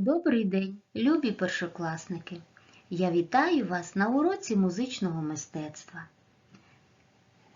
Добрий день, любі першокласники! Я вітаю вас на уроці музичного мистецтва.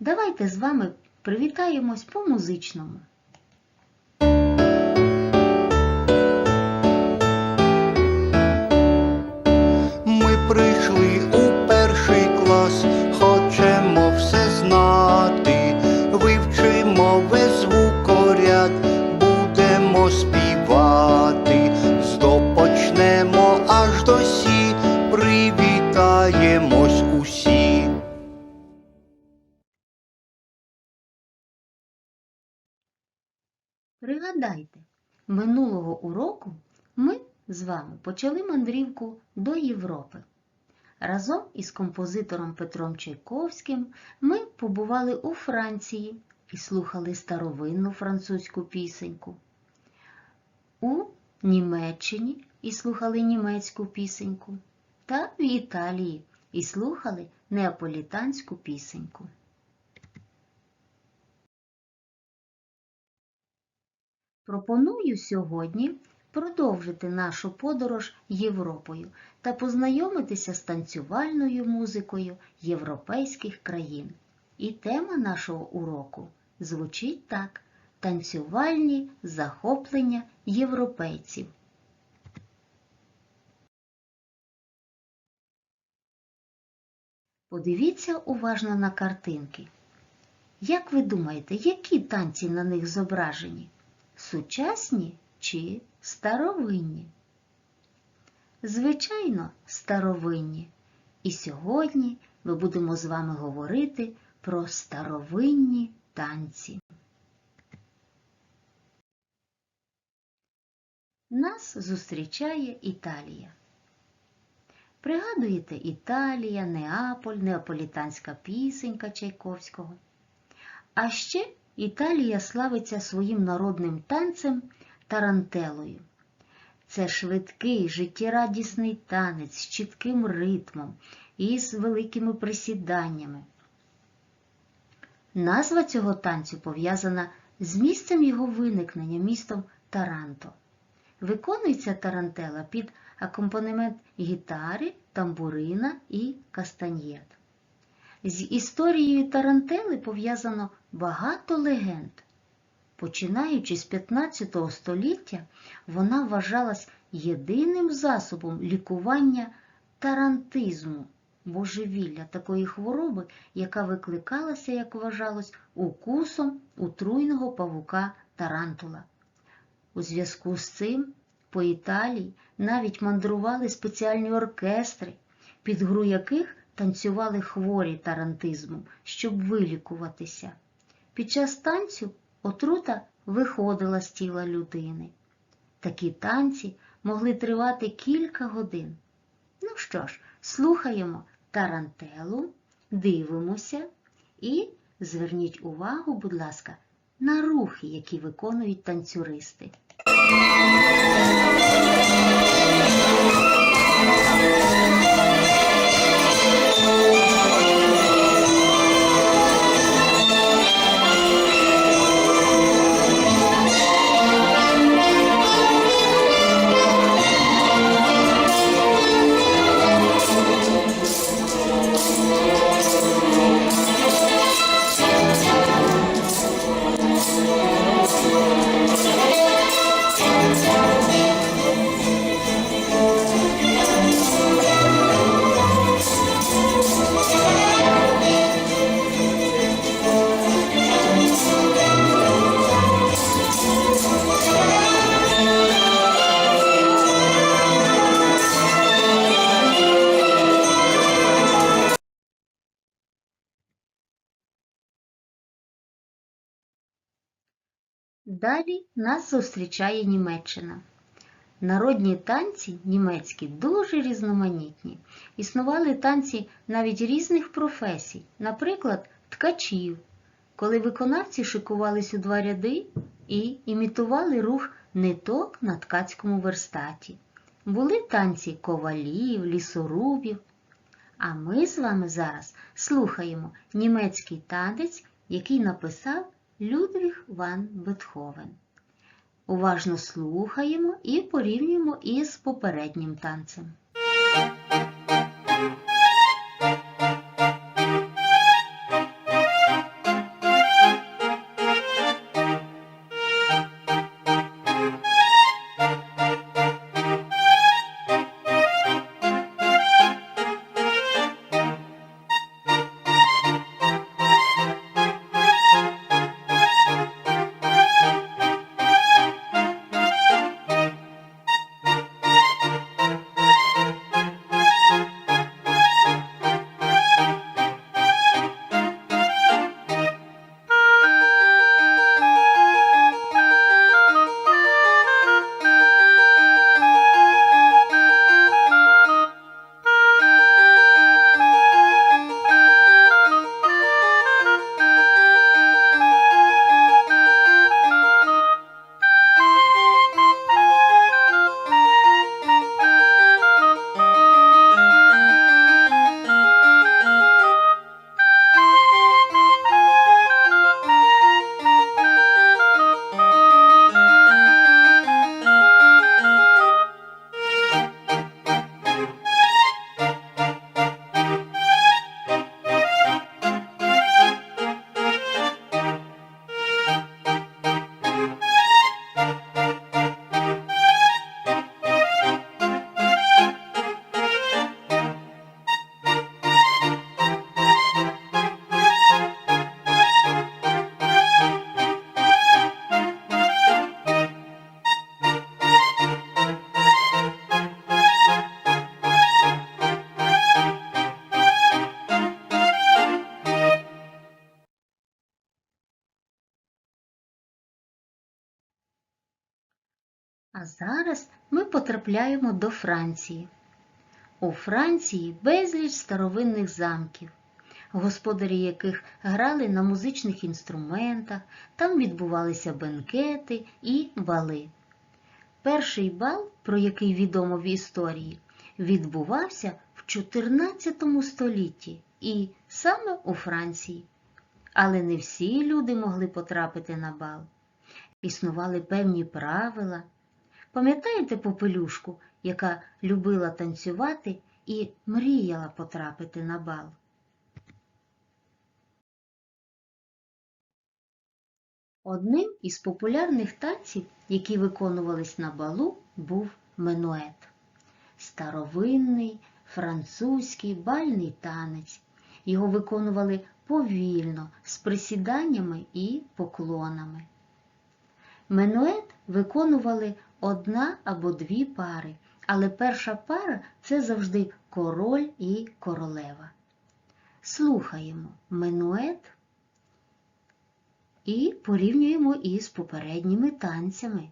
Давайте з вами привітаємось по-музичному. Ми прийшли Пригадайте, минулого уроку ми з вами почали мандрівку до Європи. Разом із композитором Петром Чайковським ми побували у Франції і слухали старовинну французьку пісеньку. У Німеччині і слухали німецьку пісеньку, та в Італії і слухали неаполітанську пісеньку. Пропоную сьогодні продовжити нашу подорож Європою та познайомитися з танцювальною музикою європейських країн. І тема нашого уроку звучить так: танцювальні захоплення європейців. Подивіться уважно на картинки. Як ви думаєте, які танці на них зображені? Сучасні чи старовинні? Звичайно, старовинні. І сьогодні ми будемо з вами говорити про старовинні танці. Нас зустрічає Італія. Пригадуєте Італія, Неаполь, неаполітанська пісенька Чайковського. А ще Італія славиться своїм народним танцем тарантелою. Це швидкий, життєрадісний танець з чітким ритмом і з великими присіданнями. Назва цього танцю пов'язана з місцем його виникнення, містом Таранто. Виконується тарантела під акомпанемент гітари, тамбурина і кастаньєт. З історією тарантели пов'язано багато легенд. Починаючи з 15 століття, вона вважалась єдиним засобом лікування тарантизму, божевілля такої хвороби, яка викликалася, як вважалось, укусом отруйного павука тарантула. У зв'язку з цим по Італії навіть мандрували спеціальні оркестри, під гру яких танцювали хворі тарантизмом, щоб вилікуватися. Під час танцю отрута виходила з тіла людини. Такі танці могли тривати кілька годин. Ну що ж, слухаємо тарантелу, дивимося і зверніть увагу, будь ласка, на рухи, які виконують танцюристи. Далі нас зустрічає Німеччина. Народні танці німецькі дуже різноманітні. Існували танці навіть різних професій, наприклад, ткачів, коли виконавці шикувались у два ряди і імітували рух ниток на ткацькому верстаті. Були танці ковалів, лісорубів. А ми з вами зараз слухаємо німецький танець, який написав Людвіг ван Бетховен. Уважно слухаємо і порівнюємо із попереднім танцем. Потрапляємо до Франції. У Франції безліч старовинних замків, господарі яких грали на музичних інструментах, там відбувалися бенкети і бали. Перший бал, про який відомо в історії, відбувався в 14 столітті і саме у Франції. Але не всі люди могли потрапити на бал. Існували певні правила. Пам'ятаєте попелюшку, яка любила танцювати і мріяла потрапити на бал? Одним із популярних танців, які виконувались на балу, був менует. Старовинний французький бальний танець. Його виконували повільно, з присіданнями і поклонами. Менует виконували одна або дві пари, але перша пара це завжди король і королева. Слухаємо минует і порівнюємо із попередніми танцями.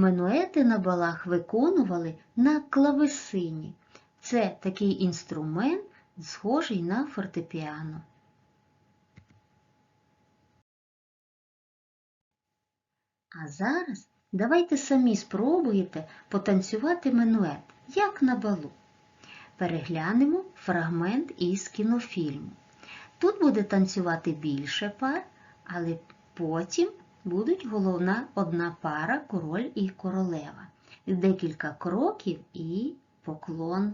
Менуети на балах виконували на клавесині. Це такий інструмент, схожий на фортепіано. А зараз давайте самі спробуєте потанцювати менует, як на балу. Переглянемо фрагмент із кінофільму. Тут буде танцювати більше пар, але потім будуть головна одна пара король і королева. Декілька кроків і поклон.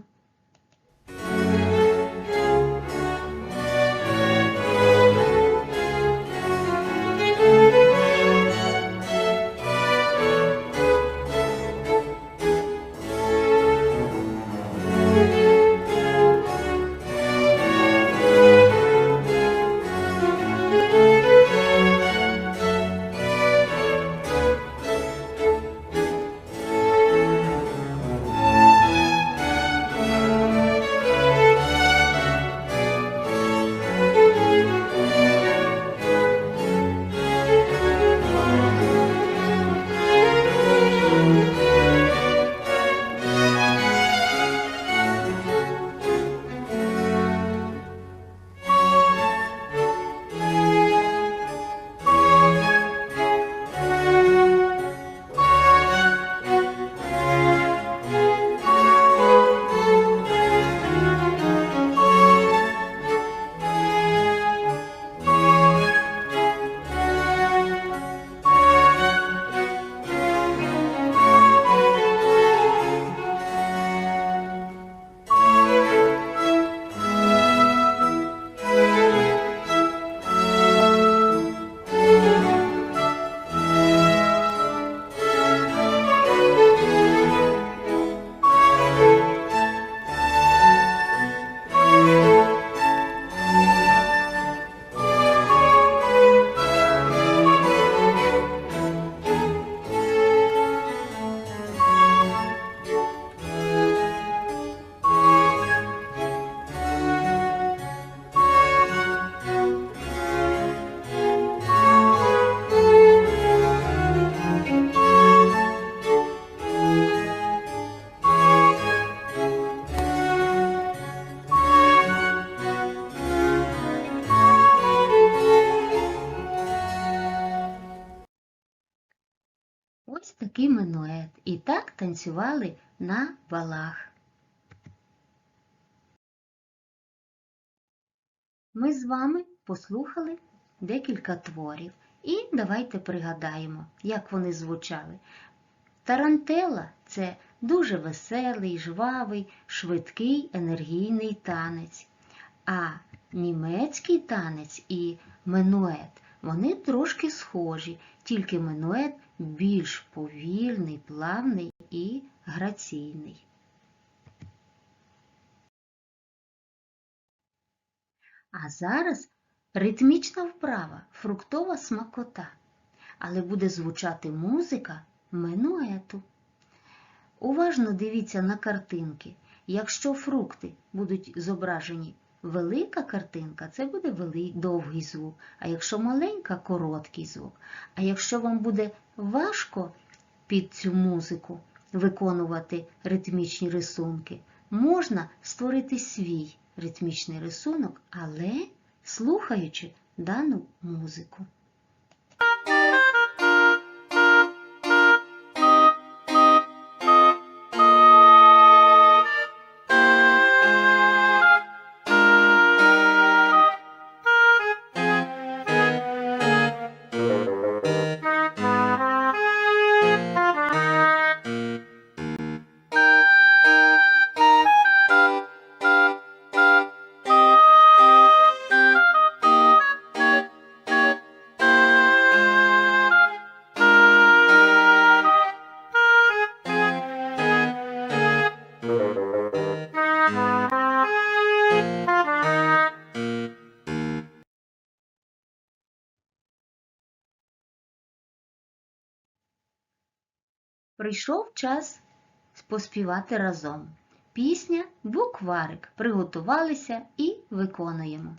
Танцювали на балах. Ми з вами послухали декілька творів. І давайте пригадаємо, як вони звучали. Тарантела це дуже веселий, жвавий, швидкий, енергійний танець. А німецький танець і менует вони трошки схожі, тільки менует більш повільний, плавний і граційний. А зараз ритмічна вправа, фруктова смакота, але буде звучати музика менуету. Уважно дивіться на картинки. Якщо фрукти будуть зображені велика картинка, це буде великий, довгий звук, а якщо маленька короткий звук. А якщо вам буде важко під цю музику виконувати ритмічні рисунки, можна створити свій ритмічний рисунок, але слухаючи дану музику. Прийшов час поспівати разом. Пісня Букварик. Приготувалися і виконуємо.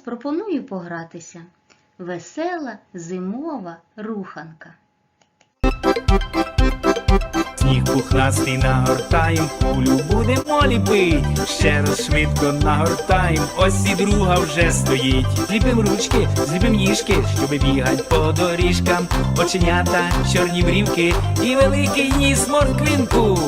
А пропоную погратися. Весела зимова руханка. Сніг пухнастий нагортаєм, кулю будемо ліпить. Ще раз швидко нагортаєм, ось і друга вже стоїть. Зліпим ручки, зліпим ніжки, щоби бігать по доріжкам. Оченята, чорні брівки і великий ніс морквинку.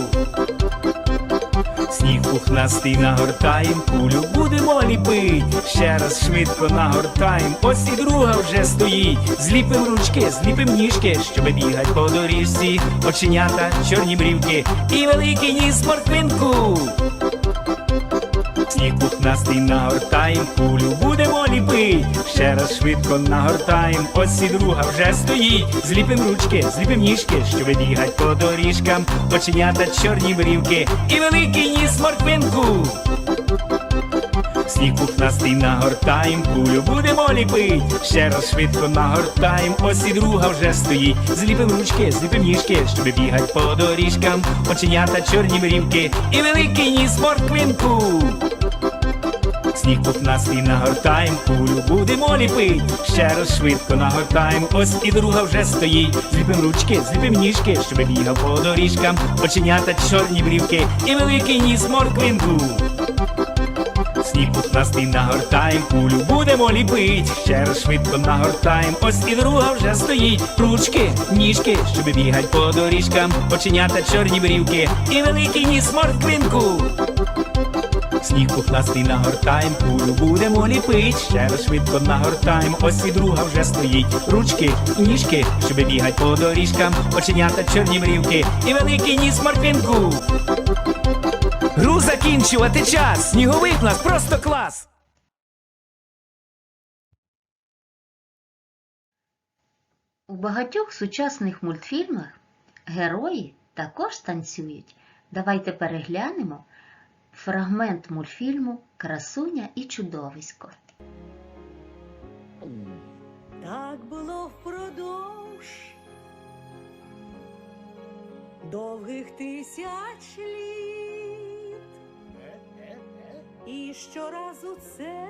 Сніг пухнастий нагортаєм, кулю будемо ліпить. Ще раз швидко нагортаєм, ось і друга вже стоїть. Зліпим ручки, зліпим ніжки, щоб бігать по доріжці. Оченята, чорні брівки і великий ніс морквинку. Сніг пухнастий нагортаєм, кулю будемо ліпить. Ще раз швидко нагортаєм, ось і друга вже стоїть. Зліпим ручки, зліпим ніжки, щоб бігать по доріжкам, оченята чорні брівки і великий ніс морквинку. Сніг пухнастий нагортаєм, кулю будемо ліпить. Ще раз швидко нагортаєм, ось і друга вже стоїть. Зліпим ручки, зліпим ніжки, щоб бігать по доріжкам, оченята чорні брівки і великий ніс морквинку. Сніг пухнастий нагортаєм, кулю будемо ліпить. Ще раз швидко нагортаєм, ось і друга вже стоїть. Зліпим ручки, зліпим ніжки, щоб бігав по доріжкам, оченята чорні брівки і великий ніс морквинку. Сніг пухнастий нагортаєм, кулю будемо ліпить. Ще раз швидко нагортаєм, ось і друга вже стоїть. Ручки, ніжки, щоб бігать по доріжкам, оченята чорні брівки і великий ніс морквинку. Сніг пухнастий нагортаєм, кулю будемо ліпить. Ще раз швидко нагортаєм, ось і друга вже стоїть. Ручки, ніжки, щоб бігать по доріжкам, оченята чорні брівки і великий ніс морквинку. Гру закінчувати час! Сніговий клас, просто клас! У багатьох сучасних мультфільмах герої також танцюють. Давайте переглянемо фрагмент мультфільму Красуня і чудовисько. Так було впродовж довгих тисяч літ. І щоразу це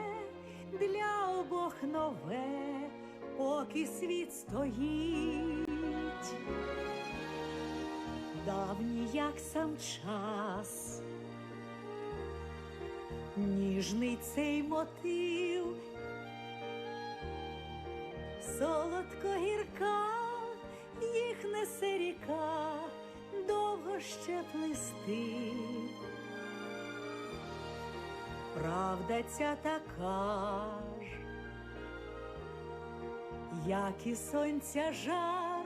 для обох нове, поки світ стоїть. Давній, як сам час, ніжний цей мотив Солодко гірка, їх несе ріка, довго ще плисти. Правда ця така ж, як і сонця жар,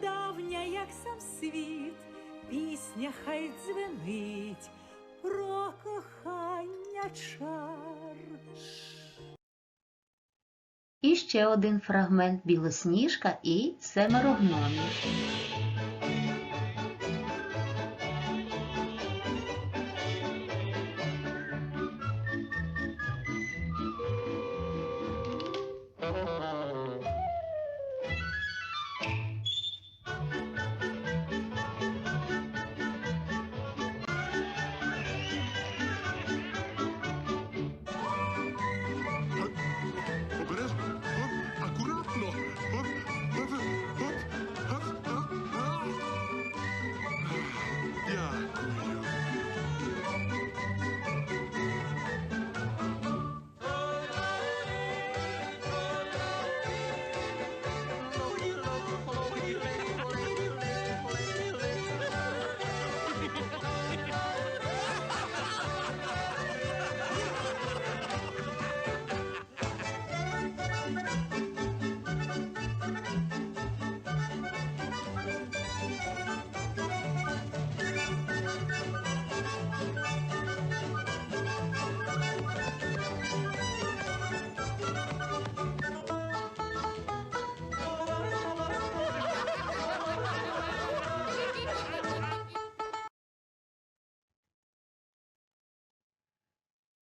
давня, як сам світ, пісня хай дзвенить про кохання. І ще один фрагмент Білосніжка і семеро.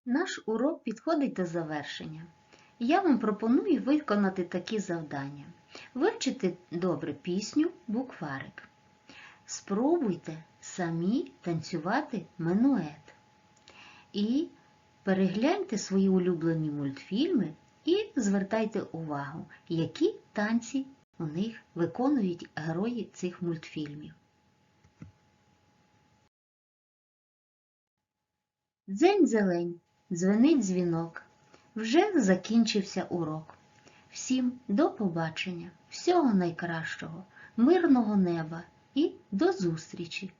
Наш урок підходить до завершення. Я вам пропоную виконати такі завдання. Вивчити добре пісню букварик. Спробуйте самі танцювати менует. І перегляньте свої улюблені мультфільми і звертайте увагу, які танці у них виконують герої цих мультфільмів. Дзень зелень, дзвенить дзвінок. Вже закінчився урок. Всім до побачення, всього найкращого, мирного неба і до зустрічі!